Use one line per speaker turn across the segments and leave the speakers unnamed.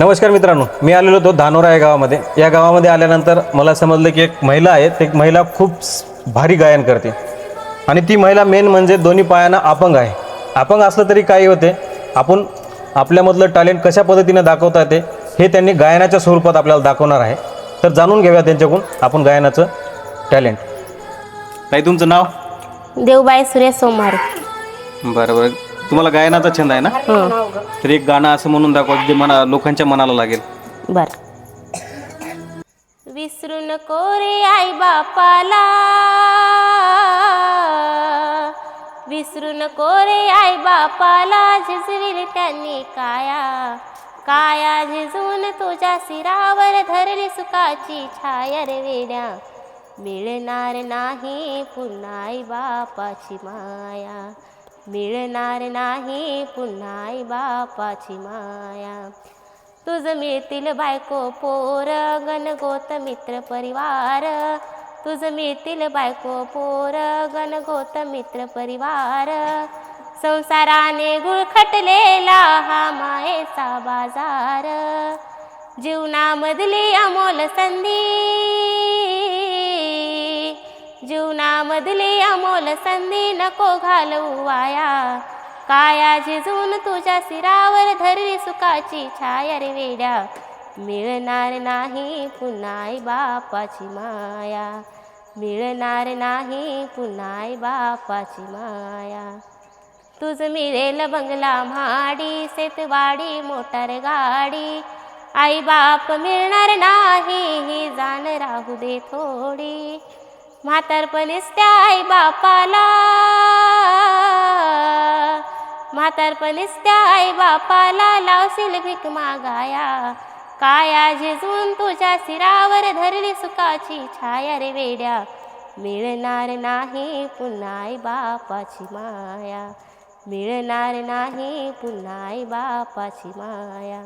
नमस्कार मित्रांनो मी आलेलो होतो धानोरा या गावामध्ये. या गावामध्ये आल्यानंतर मला समजलं की एक महिला आहे ती महिला खूप भारी गायन करते. आणि ती महिला मेन म्हणजे दोन्ही पायांना अपंग आहे. अपंग असलं तरी काही होते. आपण आपल्यामधलं टॅलेंट कशा पद्धतीने दाखवता येते हे त्यांनी गायनाच्या स्वरूपात आपल्याला दाखवणार आहे. तर जाणून घेऊया त्यांच्याकडून आपण गायनाचं टॅलेंट ताई तुमचं नाव?
देवबाई सुरेश सोमवार
बरं बरं. तुम्हाला गायनाचा छंद आहे ना? तर एक गाणं असं म्हणून दाखवा जे मना लोकांच्या मनाला लागेल.
बर. विसरू नको रे आई बापाला. विसरू नको रे आई बापाला. झिजविल त्यांनी काया. काया झिजवून तुझ्या सिरावर धरली सुखाची छाया रे वेड्या. मिळणार नाही पुन्हा आई बापाची माया. मिळणार नाही पुन्हा बापाची माया. तुझ मिळतील बायको पोर गणगोत मित्र परिवार. तुझ मिळतील बायको पोर गणगोत मित्र परिवार. संसाराने गुळखटलेला हा मायेचा बाजार. जीवनामधली अमोल संधी जीवनामधली अमोल संधी नको घालवू वाया. काया झिजून तुझ्या सिरावर धरली सुखाची छाया रे वेड्या. मिळणार नाही पुन्हा बापाची माया. मिळणार नाही पुन्हा बापाची माया. तुझ मिळेल बंगला म्हाडी शेतवाडी मोटार गाडी. आई बाप मिळणार नाही ही जाण राहू दे थोडी. म्हातारपणीच त्या आई बापाला. म्हातारपणीच त्या आई बापाला लावशील भीक मागाया. काया झिजून तुझ्या सिरावर धरली सुखाची छाया रे वेड्या. मिळणार नाही पुन्हा आई बापाची माया. मिळणार नाही पुन्हा आई बापाची माया.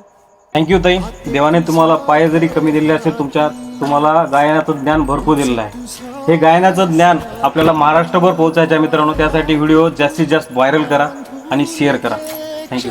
थँक्यू ताई. देवाने तुम्हाला पाय जरी कमी दिले असेल तुमच्या तुम्हाला गायनाचं ज्ञान भरपूर दिलेलं आहे. हे गायनाचं ज्ञान आपल्याला महाराष्ट्रभर पोहोचायचं आहे मित्रांनो. त्यासाठी व्हिडिओ जास्तीत जास्त व्हायरल करा आणि शेअर करा. थँक्यू